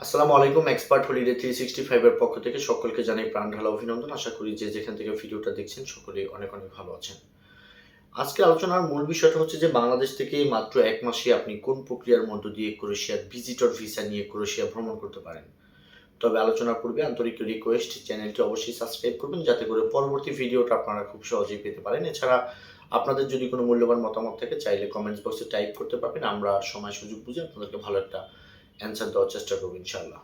আসসালামু আলাইকুম, expert holiday three sixty ফাইভের পক্ষ থেকে সকলকে জানাই প্রাণ ঢালা অভিনন্দন। আশা করি যে যেখান থেকে ভিডিওটা দেখছেন, সকলেই অনেক অনেক ভালো আছেন। আজকে আলোচনার মূল বিষয়টা হচ্ছে যে, বাংলাদেশ থেকে মাত্র এক মাসে আপনি কোন প্রক্রিয়ার মধ্য দিয়ে ক্রোয়েশিয়ার ভিজিটর ভিসা নিয়ে ক্রোয়েশিয়া ভ্রমণ করতে পারেন। তবে আলোচনার পূর্বে আন্তরিক রিকোয়েস্ট চ্যানেলটি অবশ্যই সাবস্ক্রাইব করবেন, যাতে করে পরবর্তী ভিডিওটা আপনারা খুব সহজেই পেতে পারেন। এছাড়া আপনাদের যদি কোনো মূল্যবান মতামত থাকে, চাইলে কমেন্টস বক্সে টাইপ করতে পারবেন। আমরা সময় সুযোগ বুঝে আপনাদেরকে ভালো একটা অ্যান্সার দেওয়ার চেষ্টা করব ইনশাল্লাহ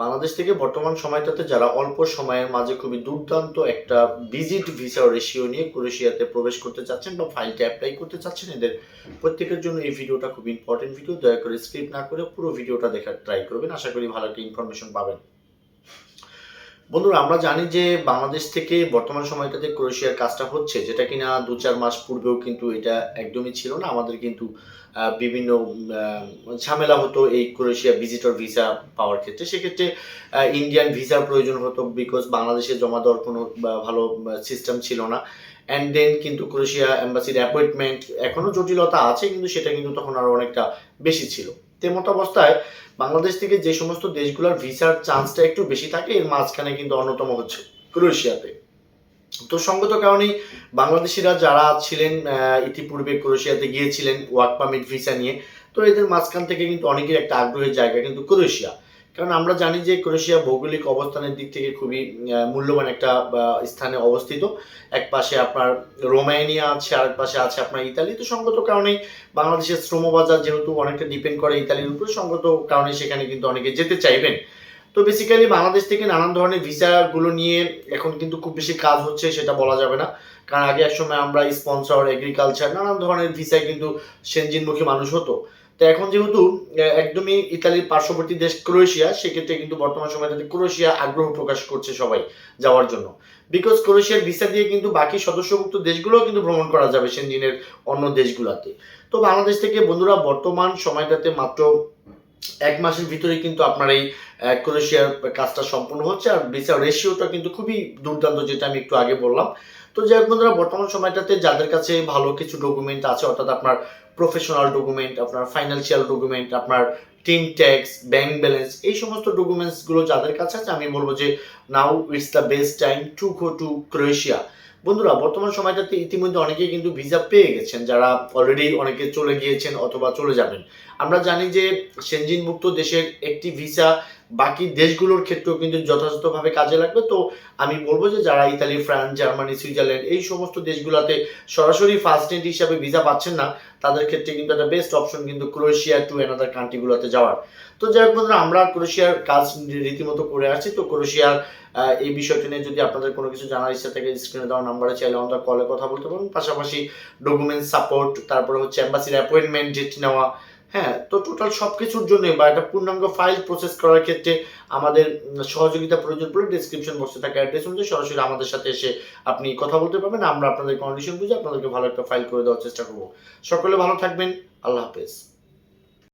বাংলাদেশ থেকে বর্তমান সময়টাতে যারা অল্প সময়ের মাঝে খুবই দুর্দান্ত একটা ভিজিট ভিসা রেশিও নিয়ে ক্রোয়েশিয়াতে প্রবেশ করতে চাচ্ছেন বা ফাইলটা অ্যাপ্লাই করতে চাচ্ছেন, এদের প্রত্যেকের জন্য এই ভিডিওটা খুব ইম্পর্টেন্ট ভিডিও দয়া করে স্কিপ না করে পুরো ভিডিওটা দেখার ট্রাই করবেন। আশা করি ভালো একটা ইনফরমেশন পাবেন। বন্ধুরা, আমরা জানি যে বাংলাদেশ থেকে বর্তমান সময়টাতে ক্রোয়েশিয়ার কাজটা হচ্ছে, যেটা কিনা দু চার মাস পূর্বেও কিন্তু এটা একদমই ছিল না। আমাদের কিন্তু বিভিন্ন ঝামেলা হতো এই ক্রোয়েশিয়া ভিজিটর ভিসা পাওয়ার ক্ষেত্রে। সেক্ষেত্রে ইন্ডিয়ান ভিসার প্রয়োজন হতো বিকজ বাংলাদেশে জমা দেওয়ার কোনো ভালো সিস্টেম ছিল না। অ্যান্ড দেন কিন্তু ক্রোয়েশিয়া অ্যাম্বাসির অ্যাপয়েন্টমেন্ট এখনও জটিলতা আছে, কিন্তু সেটা কিন্তু তখন আরও অনেকটা বেশি ছিল। তেমত অবস্থায় বাংলাদেশ থেকে যে সমস্ত দেশগুলোর ভিসার চান্সটা একটু বেশি থাকে, এর মাঝখানে কিন্তু অন্যতম হচ্ছে ক্রোয়েশিয়াতে। তো সঙ্গত কারণেই বাংলাদেশিরা যারা ছিলেন ইতিপূর্বে ক্রোয়েশিয়াতে গিয়েছিলেন ওয়ার্ক পারমিট ভিসা নিয়ে, তো এদের মাঝখান থেকে কিন্তু অনেকের একটা আগ্রহের জায়গা কিন্তু ক্রোয়েশিয়া। কারণ আমরা জানি যে ক্রোয়েশিয়া ভৌগোলিক অবস্থানের দিক থেকে খুবই মূল্যবান একটা স্থানে অবস্থিত। এক পাশে আপনার রোমানিয়া আছে আর পাশে আছে আপনার ইতালি। তো সঙ্গত কারণেই বাংলাদেশের শ্রমবাজার যেহেতু অনেকটা ডিপেন্ড করে ইতালির উপরে, সঙ্গত কারণে সেখানে কিন্তু অনেকে যেতে চাইবেন। তো বেসিক্যালি বাংলাদেশ থেকে নানান ধরনের ভিসাগুলো নিয়ে এখন কিন্তু খুব বেশি কাজ হচ্ছে, সেটা বলা যাবে না। কারণ আগে এক সময় আমরা স্পন্সর এগ্রিকালচার নানান ধরনের ভিসায় কিন্তু সেনজিনমুখী মানুষ হতো। তো এখন যেহেতু একদমই ইতালির পার্শ্ববর্তী দেশ ক্রোয়েশিয়া, সেক্ষেত্রে কিন্তু বর্তমান সময়টাতে ক্রোয়েশিয়া আগ্রহ প্রকাশ করছে সবাই যাওয়ার জন্য। বিকজ ক্রোয়েশিয়ার ভিসা দিয়ে কিন্তু বাকি সদস্যভুক্ত দেশগুলোও কিন্তু ভ্রমণ করা যাবে সেনজিনের অন্য দেশগুলোতে। তো বাংলাদেশ থেকে বন্ধুরা, বর্তমান সময়টাতে মাত্র এক মাসের ভিতরে কিন্তু আপনার এই ক্রোয়েশিয়ার কাজটা সম্পূর্ণ হচ্ছে। আর ভিসা রেশিওটা কিন্তু খুবই দুর্দান্ত, যেটা আমি একটু আগে বললাম। তো যাই হোক বন্ধুরা, বর্তমান সময়টাতে যাদের কাছে ভালো কিছু ডকুমেন্ট আছে, অর্থাৎ আপনার প্রফেশনাল ডকুমেন্ট আপনার ফাইন্যান্সিয়াল ডকুমেন্ট আপনার টিম ট্যাক্স ব্যাংক ব্যালেন্স এই সমস্ত ডকুমেন্টসগুলো যাদের কাছে আছে, আমি বলব যে now it's the best time to go to Croatia বন্ধুরা, বর্তমান সময়টাতে ইতিমধ্যে অনেকে কিন্তু ভিসা পেয়ে গেছেন, যারা অলরেডি অনেকে চলে গিয়েছেন অথবা চলে যাবেন। আমরা জানি যে সেনজিনভুক্ত দেশের একটি ভিসা বাকি দেশগুলোর ক্ষেত্রেও কিন্তু যথাযথভাবে কাজে লাগবে। তো আমি বলব যে যারা ইতালি, ফ্রান্স, জার্মানি, সুইজারল্যান্ড এই সমস্ত দেশগুলোতে সরাসরি ফার্স্ট এড হিসাবে ভিসা পাচ্ছেন না, তাদের ক্ষেত্রে কিন্তু একটা বেস্ট অপশন কিন্তু ক্রোয়েশিয়া টু অ্যানাদার কান্ট্রিগুলোতে যাওয়ার। তো যাই হোক বন্ধুরা, আমরা ক্রোয়েশিয়ার কাজ রীতিমতো করে আসছি। তো ক্রোয়েশিয়ার এই বিষয়টি নিয়ে যদি আপনাদের কোনো কিছু জানার ইচ্ছা থাকে স্ক্রিনে দেওয়া নাম্বারে চাইলে আমরা কলে কথা বলতে পারেন পাশাপাশি ডকুমেন্ট সাপোর্ট তারপরে হচ্ছে অ্যাম্বাসির অ্যাপয়েন্টমেন্ট ডেট নেওয়া হ্যাঁ তো টোটাল সব কিছুর জন্য বা একটা পূর্ণাঙ্গ ফাইল প্রসেস করার ক্ষেত্রে আমাদের সহযোগিতা প্রয়োজন পড়লে ডিসক্রিপশন বক্সে থাকা অ্যাড্রেস অনুযায়ী সরাসরি আমাদের সাথে এসে আপনি কথা বলতে পারবেন। আমরা আপনাদের কন্ডিশন বুঝে আপনাদেরকে ভালো একটা ফাইল করে দেওয়ার চেষ্টা করব। সকলে ভালো থাকবেন। আল্লাহ হাফেজ।